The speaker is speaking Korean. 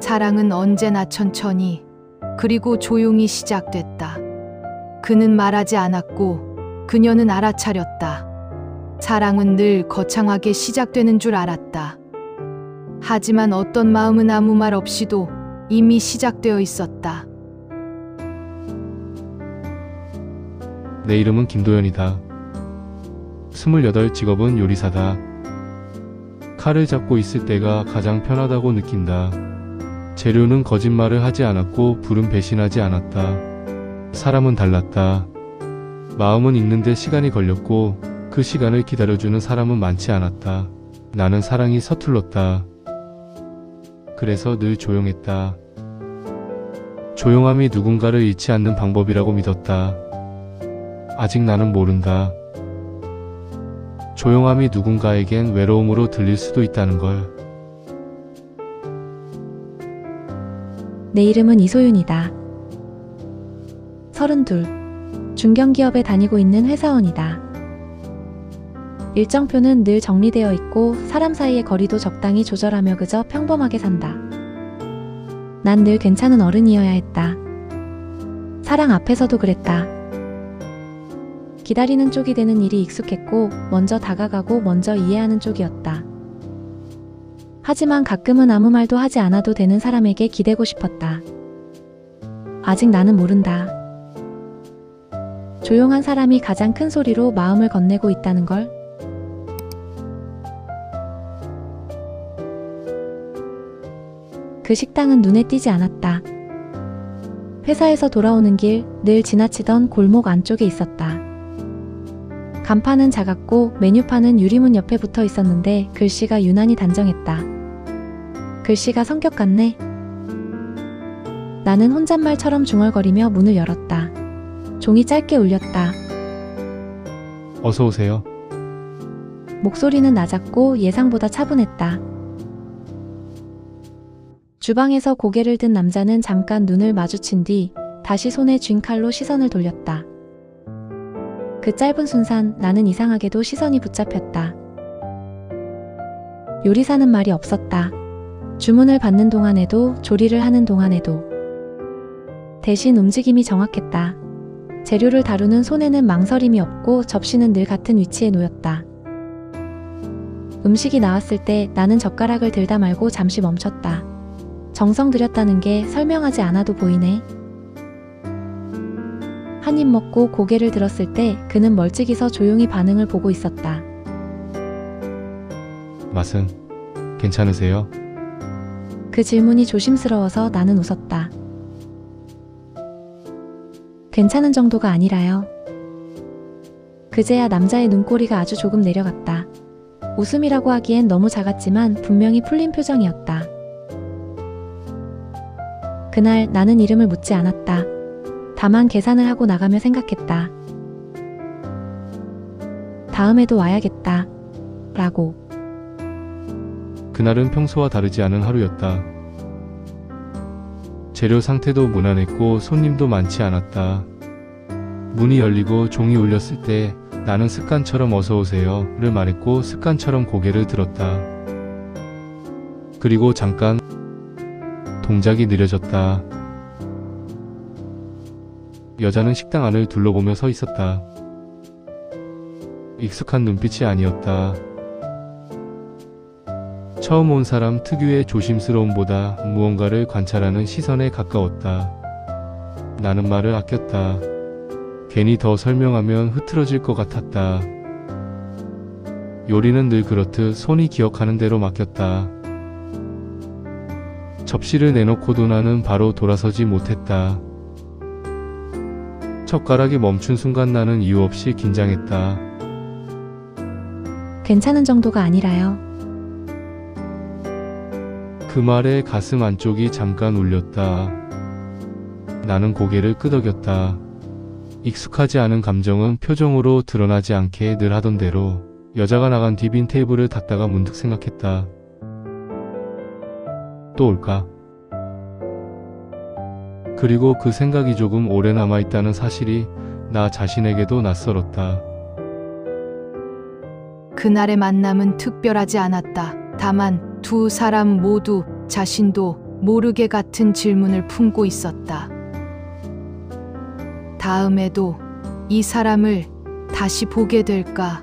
사랑은 언제나 천천히 그리고 조용히 시작됐다. 그는 말하지 않았고 그녀는 알아차렸다. 사랑은 늘 거창하게 시작되는 줄 알았다. 하지만 어떤 마음은 아무 말 없이도 이미 시작되어 있었다. 내 이름은 김도연이다. 28 직업은 요리사다. 칼을 잡고 있을 때가 가장 편하다고 느낀다. 재료는 거짓말을 하지 않았고 불은 배신하지 않았다. 사람은 달랐다. 마음은 읽는데 시간이 걸렸고 그 시간을 기다려주는 사람은 많지 않았다. 나는 사랑이 서툴렀다. 그래서 늘 조용했다. 조용함이 누군가를 잃지 않는 방법이라고 믿었다. 아직 나는 모른다. 조용함이 누군가에겐 외로움으로 들릴 수도 있다는 걸. 내 이름은 이소윤이다. 32. 중견기업에 다니고 있는 회사원이다. 일정표는 늘 정리되어 있고 사람 사이의 거리도 적당히 조절하며 그저 평범하게 산다. 난 늘 괜찮은 어른이어야 했다. 사랑 앞에서도 그랬다. 기다리는 쪽이 되는 일이 익숙했고 먼저 다가가고 먼저 이해하는 쪽이었다. 하지만 가끔은 아무 말도 하지 않아도 되는 사람에게 기대고 싶었다. 아직 나는 모른다. 조용한 사람이 가장 큰 소리로 마음을 건네고 있다는 걸. 그 식당은 눈에 띄지 않았다. 회사에서 돌아오는 길 늘 지나치던 골목 안쪽에 있었다. 간판은 작았고 메뉴판은 유리문 옆에 붙어 있었는데 글씨가 유난히 단정했다. 글씨가 성격 같네. 나는 혼잣말처럼 중얼거리며 문을 열었다. 종이 짧게 울렸다. 어서 오세요. 목소리는 낮았고 예상보다 차분했다. 주방에서 고개를 든 남자는 잠깐 눈을 마주친 뒤 다시 손에 쥔 칼로 시선을 돌렸다. 그 짧은 순간 나는 이상하게도 시선이 붙잡혔다. 요리사는 말이 없었다. 주문을 받는 동안에도 조리를 하는 동안에도 대신 움직임이 정확했다. 재료를 다루는 손에는 망설임이 없고 접시는 늘 같은 위치에 놓였다. 음식이 나왔을 때 나는 젓가락을 들다 말고 잠시 멈췄다. 정성 들였다는 게 설명하지 않아도 보이네. 한 입 먹고 고개를 들었을 때 그는 멀찍이서 조용히 반응을 보고 있었다. 맛은 괜찮으세요? 그 질문이 조심스러워서 나는 웃었다. 괜찮은 정도가 아니라요. 그제야 남자의 눈꼬리가 아주 조금 내려갔다. 웃음이라고 하기엔 너무 작았지만 분명히 풀린 표정이었다. 그날 나는 이름을 묻지 않았다. 다만 계산을 하고 나가며 생각했다. 다음에도 와야겠다. 라고. 그날은 평소와 다르지 않은 하루였다. 재료 상태도 무난했고 손님도 많지 않았다. 문이 열리고 종이 울렸을 때 나는 습관처럼 어서 오세요 를 말했고 습관처럼 고개를 들었다. 그리고 잠깐 동작이 느려졌다. 여자는 식당 안을 둘러보며 서 있었다. 익숙한 눈빛이 아니었다. 처음 온 사람 특유의 조심스러움보다 무언가를 관찰하는 시선에 가까웠다. 나는 말을 아꼈다. 괜히 더 설명하면 흐트러질 것 같았다. 요리는 늘 그렇듯 손이 기억하는 대로 맡겼다. 접시를 내놓고도 나는 바로 돌아서지 못했다. 젓가락이 멈춘 순간 나는 이유 없이 긴장했다. 괜찮은 정도가 아니라요. 그 말에 가슴 안쪽이 잠깐 울렸다. 나는 고개를 끄덕였다. 익숙하지 않은 감정은 표정으로 드러나지 않게 늘 하던 대로 여자가 나간 뒤빈 테이블을 닫다가 문득 생각했다. 또 올까? 그리고 그 생각이 조금 오래 남아있다는 사실이 나 자신에게도 낯설었다. 그날의 만남은 특별하지 않았다. 다만 두 사람 모두 자신도 모르게 같은 질문을 품고 있었다. 다음에도 이 사람을 다시 보게 될까?